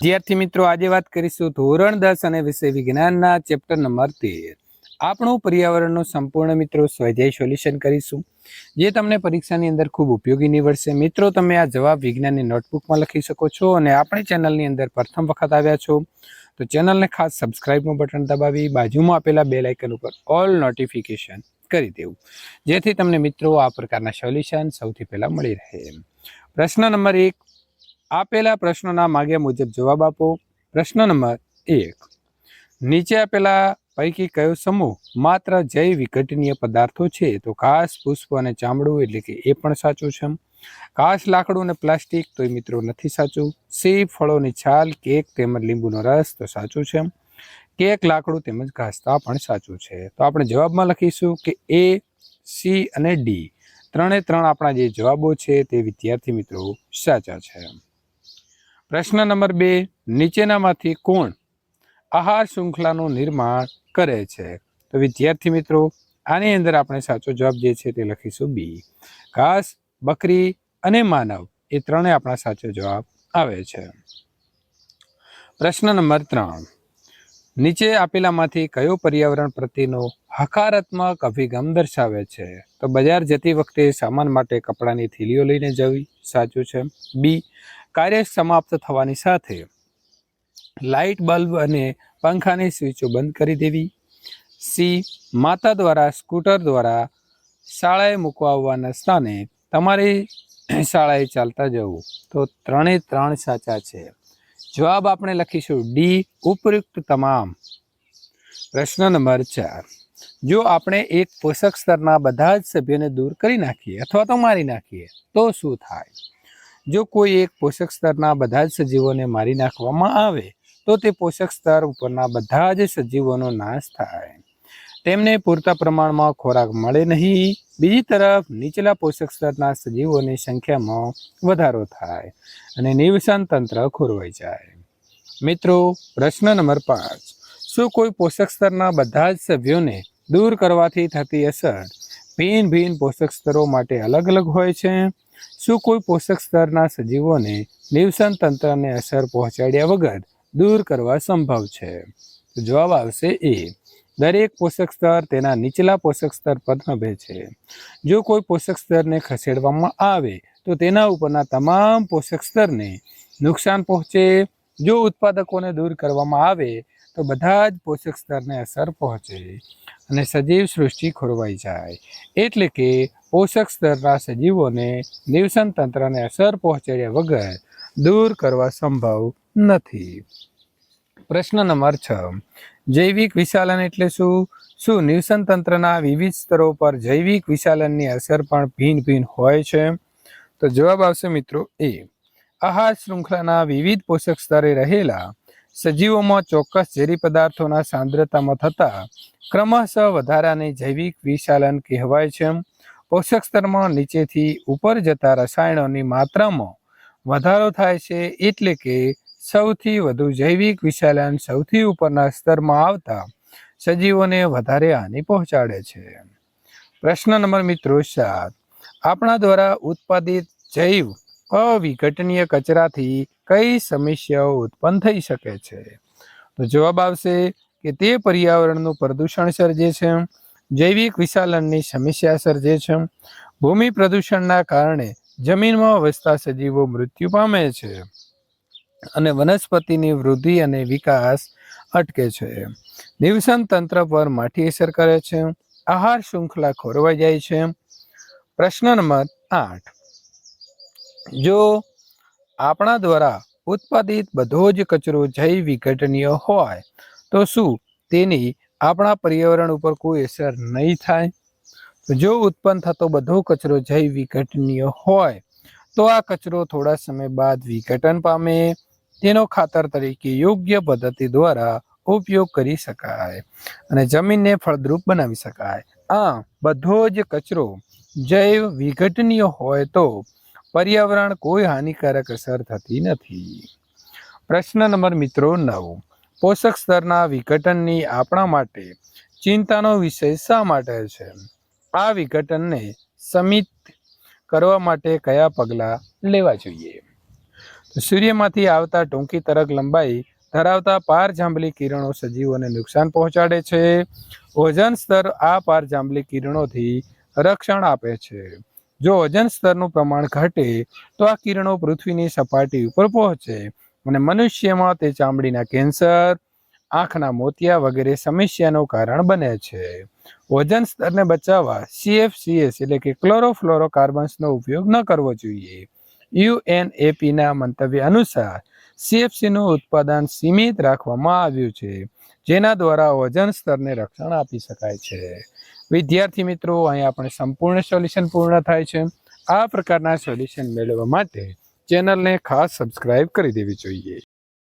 વિદ્યાર્થી મિત્રો, આજે વાત કરીશું ધોરણ દસ અને વિષય વિજ્ઞાનના ચેપ્ટર નંબર તેર. આપણું પર્યાવરણનું સંપૂર્ણ મિત્રો સ્વાધ્યાય સોલ્યુશન કરીશું, જે તમને પરીક્ષાની અંદર ખૂબ ઉપયોગી નીવડશે. મિત્રો, તમે આ જવાબ વિજ્ઞાનની નોટબુકમાં લખી શકો છો અને આપણી ચેનલની અંદર પ્રથમ વખત આવ્યા છો, તો ચેનલને ખાસ સબસ્ક્રાઇબનું બટન દબાવી બાજુમાં આપેલા બે લાઇકન ઉપર ઓલ નોટિફિકેશન કરી દેવું, જેથી તમને મિત્રો આ પ્રકારના સોલ્યુશન સૌથી પહેલાં મળી રહે. પ્રશ્ન નંબર એક આપેલા પ્રશ્નોના માગ્યા મુજબ જવાબ આપો. પ્રશ્ન નંબર એક. નીચે આપેલા પૈકી કયો સમૂહ માત્ર જૈવ વિઘટનીય પદાર્થો છે? તો ઘાસ, પુષ્પ અને ચામડું એટલે કે એ પણ સાચું છે. ઘાસ, લાકડું અને પ્લાસ્ટિક તો એ મિત્રો નથી સાચું. સી ફળોની છાલ, કેક તેમજ લીંબુનો રસ તો સાચું છે. કેક, લાકડું તેમજ ઘાસ તો પણ સાચું છે. તો આપણે જવાબમાં લખીશું કે એ, સી અને ડી. ત્રણે ત્રણ આપણા જે જવાબો છે તે વિદ્યાર્થી મિત્રો સાચા છે. પ્રશ્ન નંબર બે, નીચેનામાંથી કોણ આહાર શૃંખલાનું નિર્માણ કરે છે? તો વિદ્યાર્થી મિત્રો, આની અંદર આપણે સાચો જવાબ જે છે તે લખીશું બી. ઘાસ, બકરી અને માનવ એ ત્રણે આપણા સાચો જવાબ આવે છે. પ્રશ્ન નંબર ત્રણ. નીચે આપેલામાંથી કયો પર્યાવરણ પ્રત્યેનો હકારાત્મક અભિગમ દર્શાવે છે? તો બજાર જતી વખતે સામાન માટે કપડાની થેલીઓ લઈને જવી સાચું છે. બી. કાર્ય સમાપ્ત થવાની સાથે લાઇટ બલ્બ અને પંખાની સ્વિચો બંધ કરી દેવી. સી. માતા દ્વારા સ્કૂટર દ્વારા શાળાએ મૂકવા આવવાના સ્થાને તમારી શાળાએ ચાલતા જવું. તો ત્રણે ત્રણ સાચા છે. જવાબ આપણે લખીશું. ડી. ઉપયુક્ત તમામ. પ્રશ્ન નંબર ચાર. જો આપણે એક પોષક સ્તરના બધા જ સભ્યોને દૂર કરી નાખીએ અથવા તો મારી નાખીએ, તો શું થાય? જો કોઈ એક પોષક સ્તરના બધા જ સજીવોને મારી નાખવામાં આવે, તો તે પોષક સ્તર ઉપરના બધા જ સજીવોનો નાશ થાય. તેમને પૂરતા પ્રમાણમાં ખોરાક મળે નહીં. બીજી તરફ, નીચલા પોષક સ્તરના સજીવોની સંખ્યામાં વધારો થાય અને નિવસન તંત્ર ખોરવાઈ જાય. મિત્રો, પ્રશ્ન નંબર પાંચ. શું કોઈ પોષક સ્તરના બધા જ સભ્યોને દૂર કરવાથી થતી અસર ભિન્ન ભિન્ન પોષક સ્તરો માટે અલગ અલગ હોય છે? શું કોઈ પોષક સ્તરના સજીવોને નિવસન તંત્રને અસર પહોંચાડ્યા વગર દૂર કરવા સંભવ છે? જવાબ આવશે એ. દરેક પોષક સ્તર તેના નીચલા પોષક સ્તર પર નભે છે. જો કોઈ પોષક સ્તરને ખસેડવામાં આવે, તો તેના ઉપરના તમામ પોષક સ્તરને નુકસાન પહોંચે. જો ઉત્પાદકોને દૂર કરવામાં આવે, તો બધા જ પોષક સ્તરને અસર પહોંચે અને સજીવ સૃષ્ટિ ખોરવાઈ જાય. એટલે કે પોષક સ્તરના સજીવોને નિવસન તંત્રને અસર પહોંચાડ્યા વગર દૂર કરવા સંભવ નથી. પ્રશ્ન નંબર છ. જૈવિક વિશાલન એટલે શું? શું નિવસન તંત્રના વિવિધ સ્તરો પર જૈવિક વિશાલનની અસર પણ ભિન્ન ભિન્ન હોય છે? તો જવાબ આવશે મિત્રો એ. આહાર શૃંખલાના વિવિધ પોષક સ્તરે રહેલા સજીવોમાં ચોક્કસ ઝેરી પદાર્થોના સાંદ્રતામાં થતા ક્રમશઃ વધારાને જૈવિક વિશાલન કહેવાય છે. પોષક સ્તરમાં નીચેથી ઉપર જતા રસાયણોની માત્રામાં વધારો થાય છે એટલે કે સૌથી વધુ જૈવિક વિશાલન સૌથી ઉપરના સ્તરમાં આવતા સજીવોને વધારે હાનિ પહોંચાડે છે. પ્રશ્ન નંબર મિત્રો સાત. આપણા દ્વારા ઉત્પાદિત જૈવ અવિઘટનીય કચરાથી કઈ સમસ્યાઓ ઉત્પન્ન થઈ શકે છે? તો જવાબ આવશે કે તે પર્યાવરણનું પ્રદૂષણ સર્જે છે. જૈવિક વિશાલનની સમસ્યા સર્જે છે. ભૂમિ પ્રદૂષણના કારણે જમીનમાં વસતા સજીવો મૃત્યુ પામે છે અને વનસ્પતિની વૃદ્ધિ અને વિકાસ અટકે છે. નિવસન તંત્ર પર માઠી અસર કરે છે. આહાર શૃંખલા ખોરવાઈ જાય છે. પ્રશ્ન નંબર આઠ. જો આપણા દ્વારા ઉત્પાદિત બધો જ કચરો જૈવ વિઘટનીય હોય, તો શું તેની આપણા પર્યાવરણ ઉપર કોઈ અસર નહીં થાય જો ઉત્પન્ન થતો બધો કચરો જૈવ વિઘટનીય હોય, તો આ કચરો થોડા સમય બાદ વિઘટન પામે. તેનો ખાતર તરીકે યોગ્ય પદ્ધતિ દ્વારા ઉપયોગ કરી શકાય અને જમીનને ફળદ્રુપ બનાવી શકાય. આ બધો જ કચરો જૈવ વિઘટનીય હોય તો પર્યાવરણ કોઈ હાનિકારક અસર થતી નથી. પ્રશ્ન નંબર મિત્રો નવ. પોષક સ્તરના વિઘટનની આપણા માટે ચિંતાનો વિષય શા માટે છે? આ વિઘટનને સમિત કરવા માટે કયા પગલાં લેવા જોઈએ? સૂર્યમાંથી આવતા ટૂંકી તરક લંબાઈ ધરાવતા પાર જાંબલી કિરણો સજીવોને નુકસાન પહોંચાડે છે. ઓઝોન સ્તર આ પાર જાંબલી કિરણોથી રક્ષણ આપે છે. જો ઓઝોન સ્તરનું પ્રમાણ ઘટે તો આ કિરણો પૃથ્વીની સપાટી ઉપર પહોંચે. અને મનુષ્યમાં તે ચામડીના કેન્સર, આંખના મોતિયા વગેરે સમસ્યાનું કારણ બને છે. ઓઝોન સ્તરને બચાવવા સીએફસીએસ એટલે કે ક્લોરોફ્લોરોકાર્બન્સનો ઉપયોગ ન કરવો જોઈએ. યુએનએપીના મંતવ્ય અનુસાર સીએફસીનું ઉત્પાદન સીમિત રાખવામાં આવ્યું છે, જેના દ્વારા વજન સ્તરને રક્ષણ આપી શકાય છે. વિદ્યાર્થી મિત્રો અહીં આપણે સંપૂર્ણ સોલ્યુશન પૂર્ણ થાય છે. આ પ્રકારના સોલ્યુશન મેળવવા માટે ચેનલને ખાસ સબસ્ક્રાઇબ કરી દેવી જોઈએ.